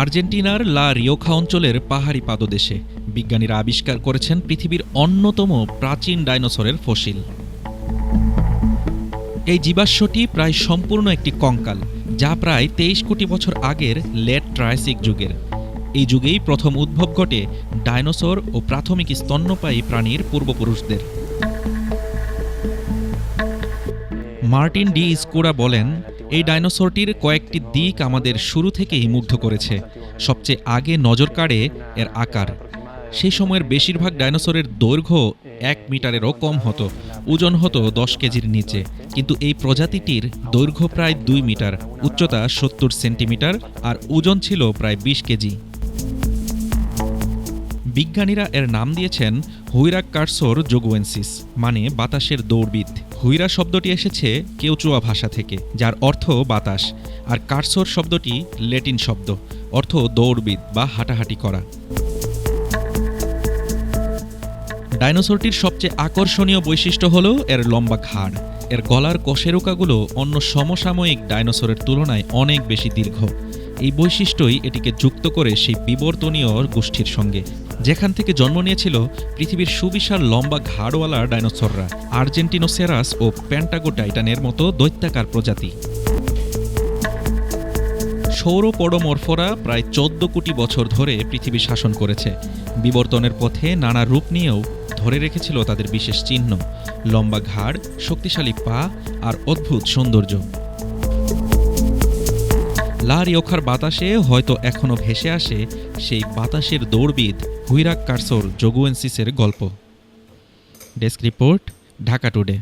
আর্জেন্টিনার লা রিওখা অঞ্চলের পাহাড়ি পাদদেশে বিজ্ঞানীরা আবিষ্কার করেছেন পৃথিবীর অন্যতম প্রাচীন ডাইনোসরের ফসিল। এই জীবাশ্মটি প্রায় সম্পূর্ণ একটি কঙ্কাল, যা প্রায় তেইশ কোটি বছর আগের লেট ট্রায়াসিক যুগের। এই যুগেই প্রথম উদ্ভব ঘটে ডাইনোসর ও প্রাথমিক স্তন্যপায়ী প্রাণীর পূর্বপুরুষদের। মার্টিন ডি স্কোরা বলেন, এই ডাইনোসরটির কয়েকটি দিক আমাদের শুরু থেকেই মুগ্ধ করেছে, সবচেয়ে আগে নজর কাড়ে এর আকার। সেই সময়ের বেশিরভাগ ডাইনোসরের দৈর্ঘ্য এক মিটারেরও কম হতো, ওজন হতো দশ কেজির নিচে, কিন্তু এই প্রজাতিটির দৈর্ঘ্য প্রায় দুই মিটার, উচ্চতা সত্তর সেন্টিমিটার আর ওজন ছিল প্রায় বিশ কেজি। বিজ্ঞানীরা এর নাম দিয়েছেন হুইরা কার্সোর জোগুয়েন্সিস মানে বাতাসের দৌড়বিদ। হুইরা শব্দটি এসেছে কেউচুয়া ভাষা থেকে, যার অর্থ বাতাস, আর কার্সোর শব্দটি লেটিন শব্দ, অর্থ দৌড়বিদ বা হাঁটাহাঁটি করা। ডাইনোসরটির সবচেয়ে আকর্ষণীয় বৈশিষ্ট্য হল এর লম্বা ঘাড়। এর গলার কশেরুকাগুলো অন্য সমসাময়িক ডাইনোসরের তুলনায় অনেক বেশি দীর্ঘ। এই বৈশিষ্ট্যই এটিকে যুক্ত করে সেই বিবর্তনীয় গোষ্ঠীর সঙ্গে, যেখান থেকে জন্ম নিয়েছিল পৃথিবীর সুবিশাল লম্বা ঘাড়ওয়ালা ডাইনোসররা, আর্জেন্টিনোসেরাস ও প্যান্টাগোটাইটানের মতো দৈত্যাকার প্রজাতি। সৌরপডোমরফোরা প্রায় চোদ্দ কোটি বছর ধরে পৃথিবী শাসন করেছে। বিবর্তনের পথে নানা রূপ নিয়েও ধরে রেখেছিল তাদের বিশেষ চিহ্ন, লম্বা ঘাড়, শক্তিশালী পা আর অদ্ভুত সৌন্দর্য। লারিওখার বাতাসে হয়তো এখনও ভেসে আসে সেই বাতাসের দৌড়বিদ হুইরাক কারসোর জগুয়েন্সিসের গল্প। Desk report, Dhaka Today.